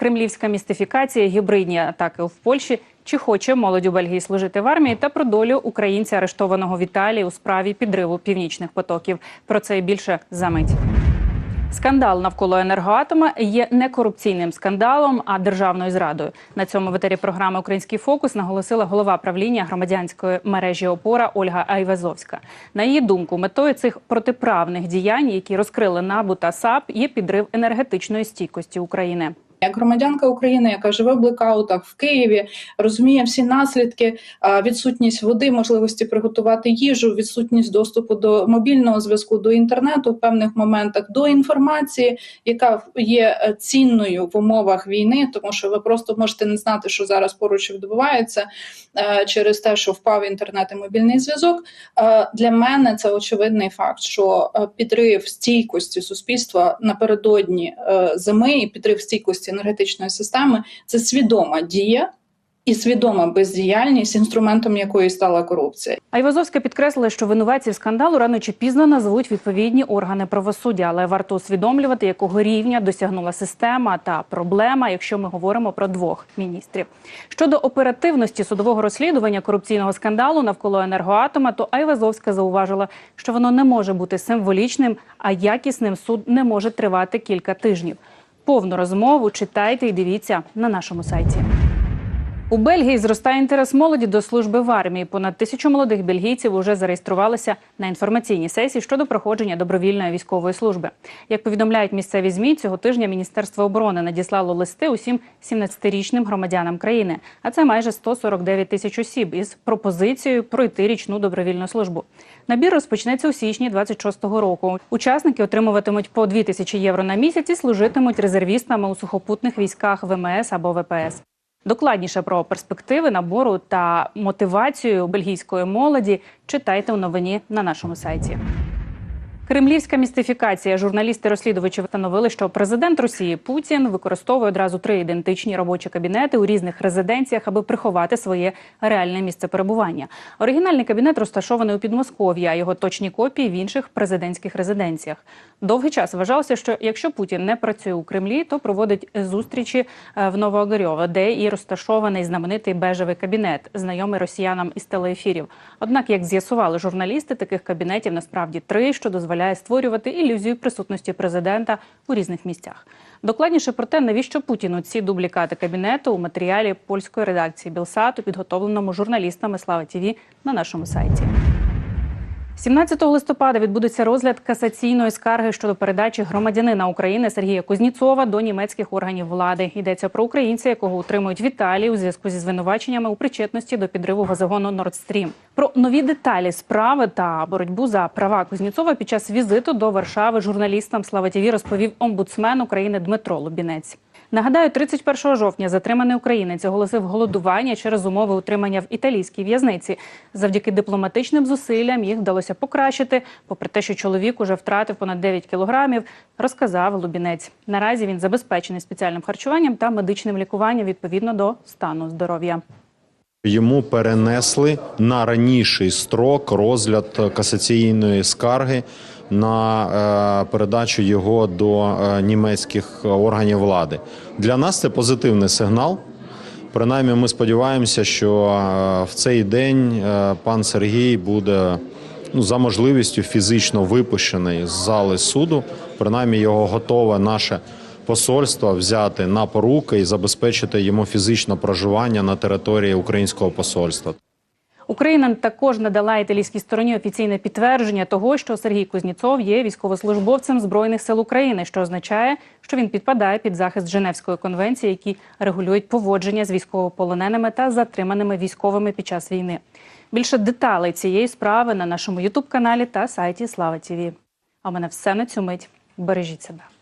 кремлівська містифікація, гібридні атаки в Польщі. Чи хоче молодь у Бельгії служити в армії та про долю українця, арештованого в у справі підриву північних потоків? Про це і більше за мить. Скандал навколо енергоатома є не корупційним скандалом, а державною зрадою. На цьому в етері програми Український фокус наголосила голова правління громадянської мережі Опора Ольга Айвазовська. На її думку, метою цих протиправних діянь, які розкрили НАБУ та САП, є підрив енергетичної стійкості України. Як громадянка України, яка живе в блекаутах в Києві, розуміє всі наслідки, відсутність води, можливості приготувати їжу, відсутність доступу до мобільного зв'язку, до інтернету в певних моментах, до інформації, яка є е, цінною в умовах війни, тому що ви просто можете не знати, що зараз поруч відбувається е, через те, що впав інтернет і мобільний зв'язок. Е, Для мене це очевидний факт, що підрив стійкості суспільства напередодні зими і підрив стійкості енергетичної системи це свідома дія і свідома бездіяльність, інструментом якої стала корупція. Айвазовська підкреслила, що винуватців скандалу рано чи пізно назвуть відповідні органи правосуддя, але варто усвідомлювати, якого рівня досягнула система та проблема, якщо ми говоримо про двох міністрів. Щодо оперативності судового розслідування корупційного скандалу навколо енергоатома, то Айвазовська зауважила, що воно не може бути символічним, а якісним суд не може тривати кілька тижнів. Повну розмову читайте і дивіться на нашому сайті. У Бельгії зростає інтерес молоді до служби в армії. Понад тисячу молодих бельгійців уже зареєструвалися на інформаційній сесії щодо проходження добровільної військової служби. Як повідомляють місцеві змі, цього тижня Міністерство оборони надіслало листи усім 17-річним громадянам країни. А це майже 149 тисяч осіб із пропозицією пройти річну добровільну службу. Набір розпочнеться у січні 26-го року. Учасники отримуватимуть по 2 тисячі євро на місяць і служитимуть резервістами у сухопутних військах ВМС або ВПС. Докладніше про перспективи набору та мотивацію бельгійської молоді читайте у новині на нашому сайті. Кремлівська містифікація. Журналісти-розслідувачі встановили, що президент Росії Путін використовує одразу три ідентичні робочі кабінети у різних резиденціях, аби приховати своє реальне місце перебування. Оригінальний кабінет розташований у Підмосков'ї, а його точні копії в інших президентських резиденціях. Довгий час вважалося, що якщо Путін не працює у Кремлі, то проводить зустрічі е, в Новоогорьово, де і розташований знаменитий бежевий кабінет, знайомий росіянам із телеефірів. Однак, як з'ясували журналісти, таких кабінетів насправді три, що дозволяє створювати ілюзію присутності президента у різних місцях. Докладніше про те, навіщо Путіну ці дублікати кабінету у матеріалі польської редакції Білсату, підготовленому журналістами Слава ТІВІ на нашому сайті. 17 листопада відбудеться розгляд касаційної скарги щодо передачі громадянина України Сергія Кузніцова до німецьких органів влади. Йдеться про українця, якого утримують в Італії у зв'язку зі звинуваченнями у причетності до підриву газогону Nord Stream. Про нові деталі справи та боротьбу за права Кузніцова під час візиту до Варшави журналістам Слава ТІВІ розповів омбудсмен України Дмитро Лубінець. Нагадаю, 31 жовтня затриманий українець оголосив голодування через умови утримання в італійській в'язниці. Завдяки дипломатичним зусиллям їх вдалося покращити. Попри те, що чоловік уже втратив понад 9 кілограмів, розказав Лубінець. Наразі він забезпечений спеціальним харчуванням та медичним лікуванням відповідно до стану здоров'я. Йому перенесли на раніший строк розгляд касаційної скарги на е, передачу його до е, німецьких органів влади. Для нас це позитивний сигнал. Принаймні, ми сподіваємося, що е, в цей день пан Сергій буде ну, за можливістю фізично випущений з зали суду. Принаймні, його готове наше посольство взяти на поруки і забезпечити йому фізичне проживання на території українського посольства. Україна також надала італійській стороні офіційне підтвердження того, що Сергій Кузніцов є військовослужбовцем збройних сил України, що означає, що він підпадає під захист Женевської конвенції, які регулюють поводження з військовополоненими та затриманими військовими під час війни. Більше деталей цієї справи на нашому Ютуб каналі та сайті Слава Тіві. А в мене все на цю мить. Бережіть себе.